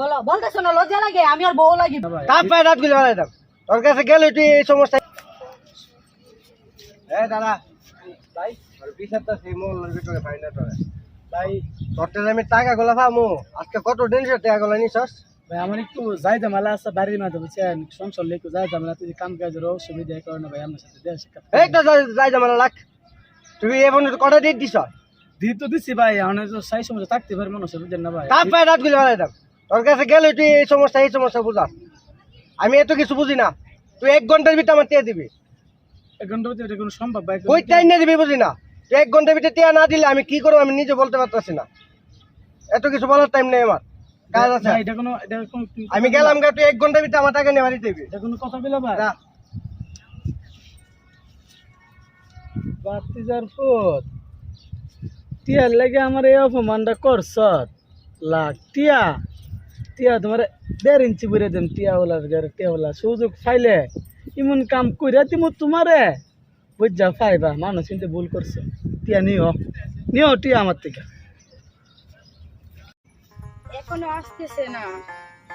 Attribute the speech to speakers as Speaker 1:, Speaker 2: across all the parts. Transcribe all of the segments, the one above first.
Speaker 1: বলো বলতেছো না লজ্জা লাগে আমি আর বউ লাগি
Speaker 2: তার পায়ে রাত গুলি বাড়াই দাও। তোর কাছে গেলে তুই এই সমস্যা এ দাদা ভাই তোর বিচার তো সেই ভিতরে
Speaker 3: ভাই
Speaker 2: তোর থেকে আমি টাকা গুলা পাবো। আজকে কত দিন সে টাকা গুলা নিছস?
Speaker 3: ভাই আমার একটু যাই জামালা আছে বাড়ির মাঝে বুঝছেন? সংসার লেগে যাই জামালা তুই কাম কাজের অসুবিধা এই কারণে ভাই আমার সাথে দেওয়া
Speaker 2: এই তো যাই- যাই লাখ তুমি এখন কটা ডেট দিছ
Speaker 3: দিয়ে তো দিচ্ছি ভাই এখন তো সাই সময় থাকতে পারে মানুষ না ভাই।
Speaker 2: পায়ে রাত গুলি বাড়াই দাও। তোর কাছে গেলে তুই এই সমস্যা এই সমস্যা বুঝাস। আমি এত কিছু বুঝি না। তুই এক ঘণ্টার ভিতরে আমার টিয়া দিবি।
Speaker 3: এক ঘণ্টার ভিতরে এটা কোনো সম্ভব ভাই
Speaker 2: কই টাইম না দিবি বুঝি না। তুই এক ঘণ্টার ভিতরে টিয়া না দিলে আমি কি করব আমি নিজে বলতে পারতেছি না। এত কিছু বলার টাইম নেই আমার। কাজ আছে।
Speaker 3: এটা কোনো এটা কোনো
Speaker 2: আমি গেলাম গা তুই এক ঘণ্টার ভিতরে আমার টাকা নিয়ে বাড়ি দিবি
Speaker 3: এটা কোনো কথা বলে ভাই। বাতিজার পুত টিয়ার লাগে আমার এই অপমানটা করছ। লাখ টিয়া। টিয়া তোমার দেড় ইঞ্চি বুড়ে দেন টিয়া ওলা টিয়া ওলা। সুযোগ পাইলে ইমন কাম কইরা তুমি তোমারে। বুঝা পাইবা মানুষ কিন্তু ভুল করছে। টিয়া নিও নিও টিয়া আমার থেকে।
Speaker 1: এখনও আসতেছে না।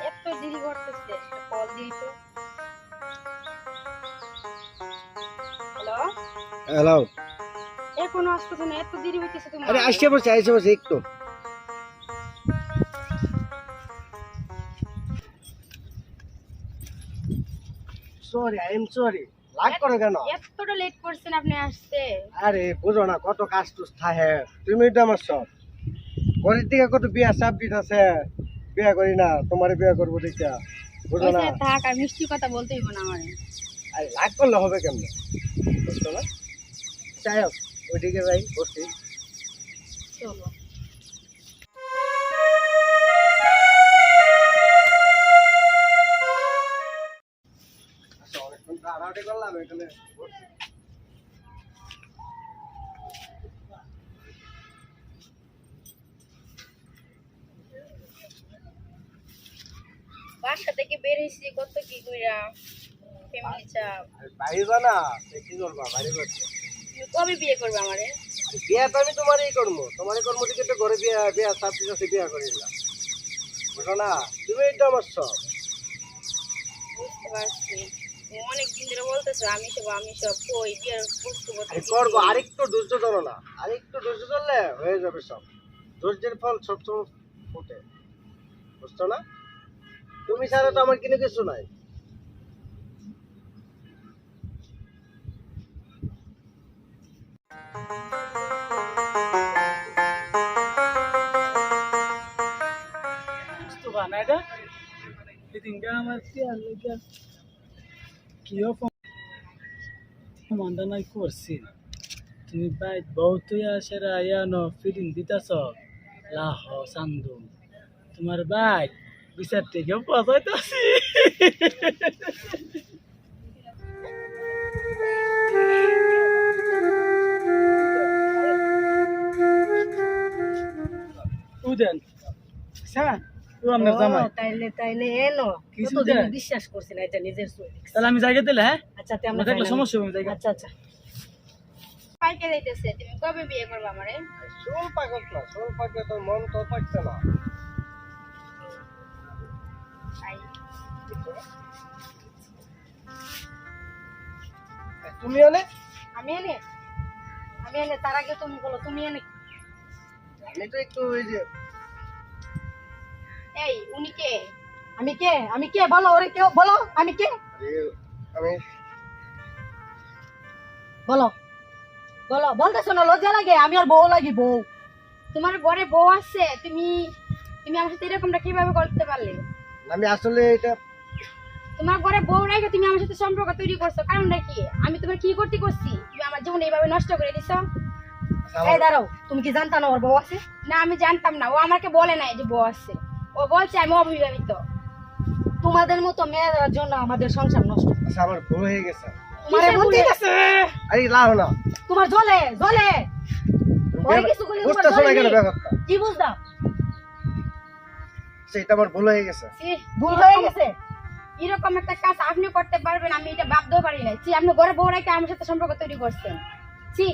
Speaker 1: এত দেরি করতেছে কল দিই তো। হ্যালো?
Speaker 2: হ্যালো।
Speaker 1: এখনও আসতেছে না এত দেরি হইতেছে তোমার।
Speaker 2: আরে আসছে বসে আসছে বসে একটু। সরি আই এম সরি লাগ করো কেন?
Speaker 1: এতটা লেট করছেন আপনি আসতে।
Speaker 2: আরে বুঝো না কত কাজ টুস থাকে। তুমি তো আমার সব। ঘরের দিকে কত বিয়া সাবজেক্ট আছে? বিয়া করি না তোমার বিয়া করব দেখা। বুঝো না।
Speaker 1: থাক আর মিষ্টি কথা বলতে হইব না আমার।
Speaker 2: আরে লাগ করলে হবে কেমন? বুঝছ না? যাই হোক ওইদিকে যাই বসি।
Speaker 1: চলো।
Speaker 2: অনেকক্ষণ করলাম এখানে। বাসা
Speaker 1: থেকে বের হয়েছি কত কি কইরা? ফ্যামিলি চাপ।
Speaker 2: বাইরে যা না কি করবা? বাইরে করছে
Speaker 1: তুমি কবে বিয়ে করবে আমারে?
Speaker 2: বিয়া তো আমি তোমারই করব। তোমারই কর্ম থেকে তো ঘরে বিয়া বিয়া সাবজেক্ট আছে বিয়া করি না বুঝো না? তুমি তো আমার সব
Speaker 1: বুঝতে পারছি। অনেক দিন ধরে বলতেছো আমি সব আমি সব কই বিয়ের বস্তু
Speaker 2: করব আরেকটু ধৈর্য ধরো না আরেকটু ধৈর্য ধরলে হয়ে যাবে সব। ধৈর্যের ফল সবসময় ফোটে বুঝছ না? তুমি ছাড়া তো আমার কিনে কিছু নাই।
Speaker 3: এদিনকে আমার টিয়ার লাগে কি অপমানটা নাই করছি তুমি বাই বহুত আসে আয়ানো ফিরিং দিতেছ লাহ চান্দু তোমার বাই বিচার থেকে পচাইতেছি উদেন স্যার আপনার জামাই।
Speaker 1: তাইলে তাইলে এনো কতদিন বিশ্বাস করছি না এটা নিজের চোখে
Speaker 3: তাহলে আমি জায়গা দিলে হ্যাঁ?
Speaker 1: আচ্ছা তে
Speaker 3: আমরা
Speaker 1: আমরা
Speaker 3: দেখলে সমস্যা হবে জায়গা
Speaker 1: আচ্ছা আচ্ছা। পাইকে যাইতেছে তুমি কবে বিয়ে করবে আমারে?
Speaker 2: মন তো না। তুমি অনেক
Speaker 1: আমি এনে? আমি এনে তার আগে তুমি বলো তুমি এনে।
Speaker 2: আমি তো একটু ওই যে
Speaker 1: এই উনি কে? আমি কে? আমি কে? বলো ওরে কেউ বলো আমি কে?
Speaker 2: আমি
Speaker 1: বলো। বলো বলতেছো না লজ্জা লাগে আমি আর বউ লাগি বউ। তোমার ঘরে বউ আছে তুমি তুমি আমার সাথে এরকমটা কীভাবে করতে পারলে?
Speaker 2: আমি আসলে এটা
Speaker 1: তোমার ঘরে বউ রেখে তুমি আমার সাথে সম্পর্ক তৈরি করছ কারণটা কি? আমি তোমার কি করতে করছি? তুমি আমার জীবন এইভাবে নষ্ট করে দিছো? এই দাঁড়াও তুমি কি জানতা না ওর বউ আছে? না আমি জানতাম না ও আমাকে বলে নাই যে বউ আছে। ও বলছে আমি অবিবাহিত। তোমাদের মতো মেয়েদের জন্য আমাদের সংসার নষ্ট।
Speaker 2: আচ্ছা, আমার ভুল হয়ে গেছে।
Speaker 1: তোমার বলতে গেছে।
Speaker 2: আরে লাভ না।
Speaker 1: তোমার জ্বলে জ্বলে ওই কিছু করলে তোমার
Speaker 2: বুঝতেছো না কেন
Speaker 1: জ্বলে।
Speaker 2: ব্যাপারটা?
Speaker 1: কি
Speaker 2: সেটা আমার ভুল হয়ে গেছে।
Speaker 1: ভুল হয়ে গেছে। এরকম একটা কাজ আপনি করতে পারবেন আমি এটা ভাবতেও পারি না ছি আপনি ঘরে বউ রেখে আমার সাথে সম্পর্ক তৈরি করছেন। ছি।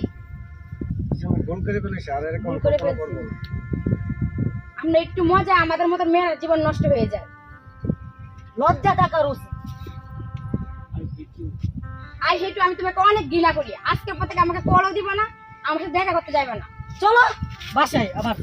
Speaker 2: আমি ভুল করে ফেলেছি আর এরকম
Speaker 1: ভুল করে ফেলছি। আমরা একটু মজা আমাদের মতো মেয়ের জীবন নষ্ট হয়ে যায়।
Speaker 4: লজ্জা থাকার উচিত
Speaker 1: আই হেটু আমি তোমাকে অনেক ঘৃণা করি। আজকের পর থেকে আমাকে কলও দিব না আমার সাথে দেখা করতে যাবে না।
Speaker 4: চলো বাসায় আবার।